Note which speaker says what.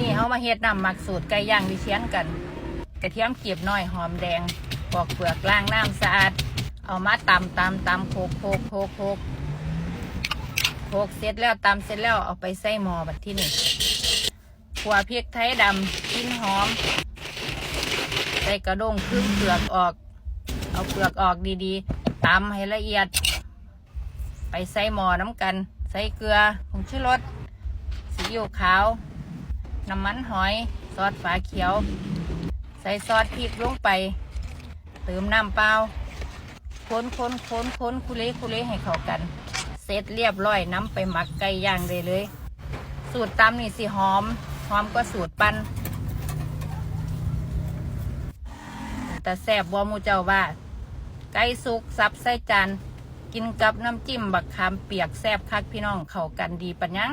Speaker 1: นี้เขามาเฮ็ดน้ำหมักสูตรไก่ย่างดิเชียนกัน กระเทียมเกียบน้อยหอมแดงปอกเปลือกล้างน้ำสะอาด เอามาตำตำตำโคกโคกโคกโคกโคกเสร็จแล้วตำเสร็จแล้วเอาไปใส่หม้อบัดที่นี่ขัวพริกไทยดำกินหอม ใส่กระด้งครึ่งเปลือกออก เอาเปลือกออกดีๆตำให้ละเอียด ไปใส่หม้อน้ำกัน ใส่เกลือผงชูรสซีอิ๊วขาว น้ำมันหอย ซอสฝาเขียว ใส่ซอสพริกลงไป เติมน้ำเปล่าคนคนคนคนคุเลคุเลให้เข้ากัน เสร็จเรียบร้อยน้ำไปหมักไก่ย่างได้เลย สูตรตำนี่สิหอม หอมก็สูตรปั้นแต่แซ่บบัวมูเจ้าว่า ไก่สุกซับใส่จานกินกับน้ำจิ้มบักขามเปียกแซ่บคักพี่น้องเข้ากันดีปะยัง